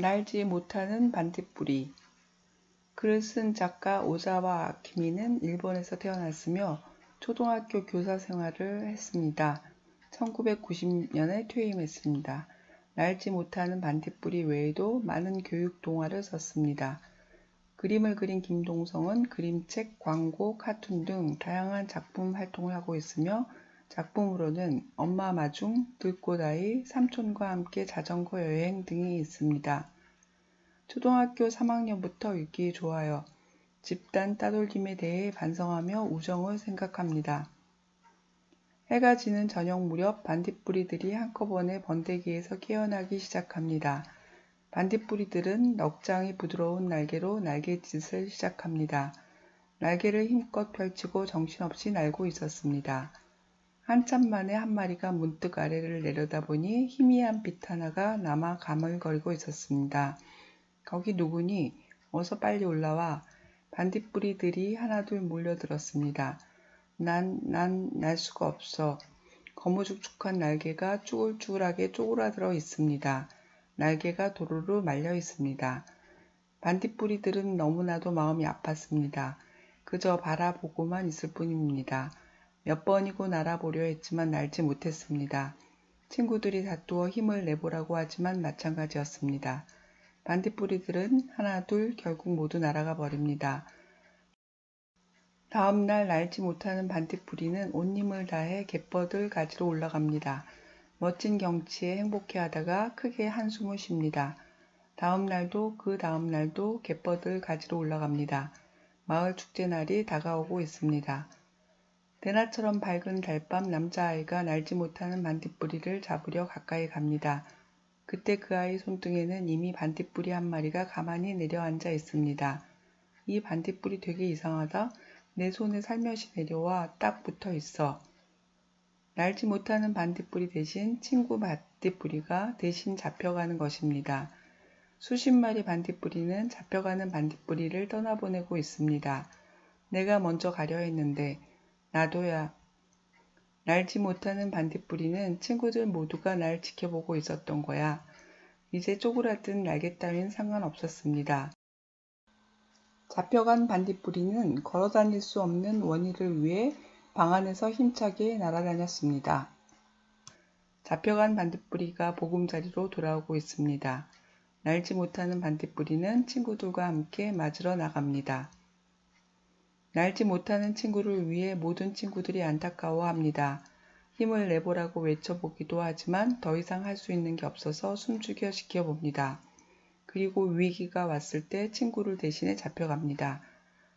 날지 못하는 반딧불이 글을 쓴 작가 오자와 아키미는 일본에서 태어났으며 초등학교 교사 생활을 했습니다. 1990년에 퇴임했습니다. 날지 못하는 반딧불이 외에도 많은 교육 동화를 썼습니다. 그림을 그린 김동성은 그림책, 광고, 카툰 등 다양한 작품 활동을 하고 있으며 작품으로는 엄마 마중, 들꽃아이, 삼촌과 함께 자전거 여행 등이 있습니다. 초등학교 3학년부터 읽기 좋아요. 집단 따돌림에 대해 반성하며 우정을 생각합니다. 해가 지는 저녁 무렵 반딧불이들이 한꺼번에 번데기에서 깨어나기 시작합니다. 반딧불이들은 넉장이 부드러운 날개로 날갯짓을 시작합니다. 날개를 힘껏 펼치고 정신없이 날고 있었습니다. 한참 만에 한 마리가 문득 아래를 내려다보니 희미한 빛 하나가 남아 가물거리고 있었습니다. 거기 누구니? 어서 빨리 올라와. 반딧불이들이 하나둘 몰려들었습니다. 난, 난 날 수가 없어. 거무죽죽한 날개가 쭈글쭈글하게 쪼그라들어 있습니다. 날개가 도로로 말려 있습니다. 반딧불이들은 너무나도 마음이 아팠습니다. 그저 바라보고만 있을 뿐입니다. 몇 번이고 날아보려 했지만 날지 못했습니다. 친구들이 다투어 힘을 내보라고 하지만 마찬가지였습니다. 반딧불이들은 하나 둘 결국 모두 날아가 버립니다. 다음 날 날지 못하는 반딧불이는 온 힘을 다해 갯벌을 가지러 올라갑니다. 멋진 경치에 행복해하다가 크게 한숨을 쉽니다. 다음 날도 그 다음 날도 갯벌을 가지러 올라갑니다. 마을 축제 날이 다가오고 있습니다. 대낮처럼 밝은 달밤 남자아이가 날지 못하는 반딧불이를 잡으려 가까이 갑니다. 그때 그 아이 손등에는 이미 반딧불이 한 마리가 가만히 내려앉아 있습니다. 이 반딧불이 되게 이상하다. 내 손에 살며시 내려와 딱 붙어 있어. 날지 못하는 반딧불이 대신 친구 반딧불이가 대신 잡혀가는 것입니다. 수십 마리 반딧불이는 잡혀가는 반딧불이를 떠나보내고 있습니다. 내가 먼저 가려 했는데 나도야. 날지 못하는 반딧불이는 친구들 모두가 날 지켜보고 있었던 거야. 이제 쪼그라든 날개 따윈 상관없었습니다. 잡혀간 반딧불이는 걸어 다닐 수 없는 원희를 위해 방 안에서 힘차게 날아다녔습니다. 잡혀간 반딧불이가 보금자리로 돌아오고 있습니다. 날지 못하는 반딧불이는 친구들과 함께 맞으러 나갑니다. 날지 못하는 친구를 위해 모든 친구들이 안타까워합니다. 힘을 내보라고 외쳐보기도 하지만 더 이상 할 수 있는 게 없어서 숨죽여 지켜봅니다. 그리고 위기가 왔을 때 친구를 대신해 잡혀갑니다.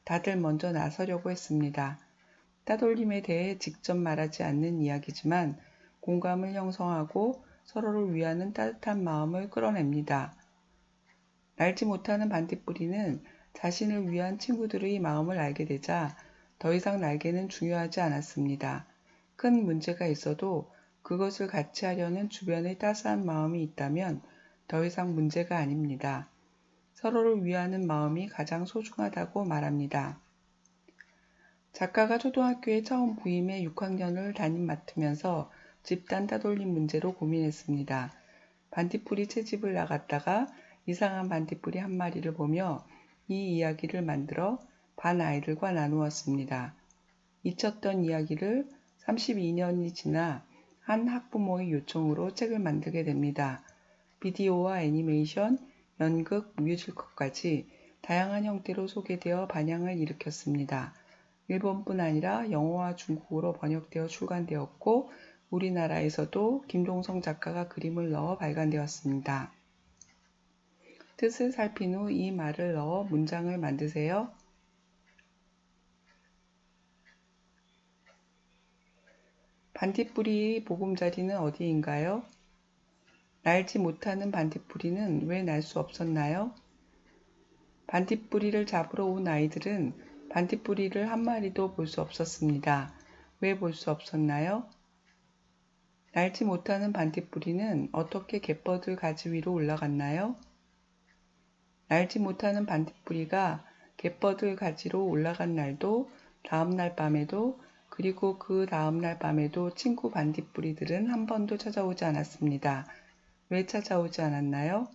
다들 먼저 나서려고 했습니다. 따돌림에 대해 직접 말하지 않는 이야기지만 공감을 형성하고 서로를 위하는 따뜻한 마음을 끌어냅니다. 날지 못하는 반딧불이는 자신을 위한 친구들의 마음을 알게 되자 더 이상 날개는 중요하지 않았습니다. 큰 문제가 있어도 그것을 같이 하려는 주변의 따스한 마음이 있다면 더 이상 문제가 아닙니다. 서로를 위하는 마음이 가장 소중하다고 말합니다. 작가가 초등학교에 처음 부임해 6학년을 담임 맡으면서 집단 따돌림 문제로 고민했습니다. 반딧불이 채집을 나갔다가 이상한 반딧불이 한 마리를 보며 이 이야기를 만들어 반 아이들과 나누었습니다. 잊혔던 이야기를 32년이 지나 한 학부모의 요청으로 책을 만들게 됩니다. 비디오와 애니메이션, 연극, 뮤지컬까지 다양한 형태로 소개되어 반향을 일으켰습니다. 일본뿐 아니라 영어와 중국어로 번역되어 출간되었고 우리나라에서도 김동성 작가가 그림을 넣어 발간되었습니다. 뜻을 살핀 후 이 말을 넣어 문장을 만드세요. 반딧불이의 보금자리는 어디인가요? 날지 못하는 반딧불이는 왜 날 수 없었나요? 반딧불이를 잡으러 온 아이들은 반딧불이를 한 마리도 볼 수 없었습니다. 왜 볼 수 없었나요? 날지 못하는 반딧불이는 어떻게 갯벌들 가지 위로 올라갔나요? 날지 못하는 반딧불이가 갯벌들 가지로 올라간 날도 다음 날 밤에도 그리고 그 다음 날 밤에도 친구 반딧불이들은 한 번도 찾아오지 않았습니다. 왜 찾아오지 않았나요?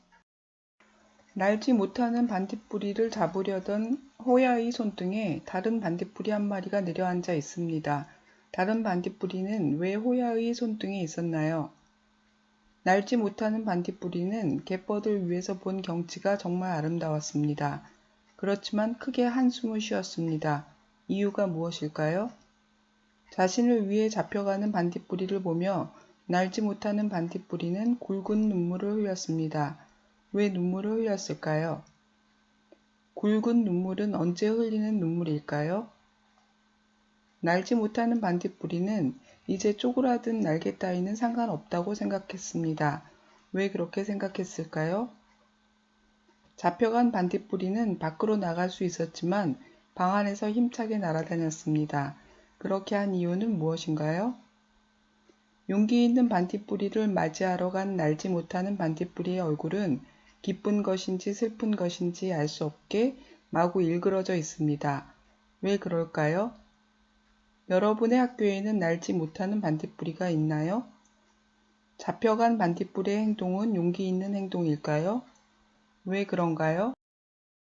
날지 못하는 반딧불이를 잡으려던 호야의 손등에 다른 반딧불이 한 마리가 내려앉아 있습니다. 다른 반딧불이는 왜 호야의 손등에 있었나요? 날지 못하는 반딧불이는 갯벌을 위에서 본 경치가 정말 아름다웠습니다. 그렇지만 크게 한숨을 쉬었습니다. 이유가 무엇일까요? 자신을 위해 잡혀가는 반딧불이를 보며 날지 못하는 반딧불이는 굵은 눈물을 흘렸습니다. 왜 눈물을 흘렸을까요? 굵은 눈물은 언제 흘리는 눈물일까요? 날지 못하는 반딧불이는 이제 쪼그라든 날개 따위는 상관없다고 생각했습니다. 왜 그렇게 생각했을까요? 잡혀간 반딧불이는 밖으로 나갈 수 있었지만 방 안에서 힘차게 날아다녔습니다. 그렇게 한 이유는 무엇인가요? 용기 있는 반딧불이를 맞이하러 간 날지 못하는 반딧불이의 얼굴은 기쁜 것인지 슬픈 것인지 알 수 없게 마구 일그러져 있습니다. 왜 그럴까요? 여러분의 학교에는 날지 못하는 반딧불이가 있나요? 잡혀간 반딧불의 행동은 용기 있는 행동일까요? 왜 그런가요?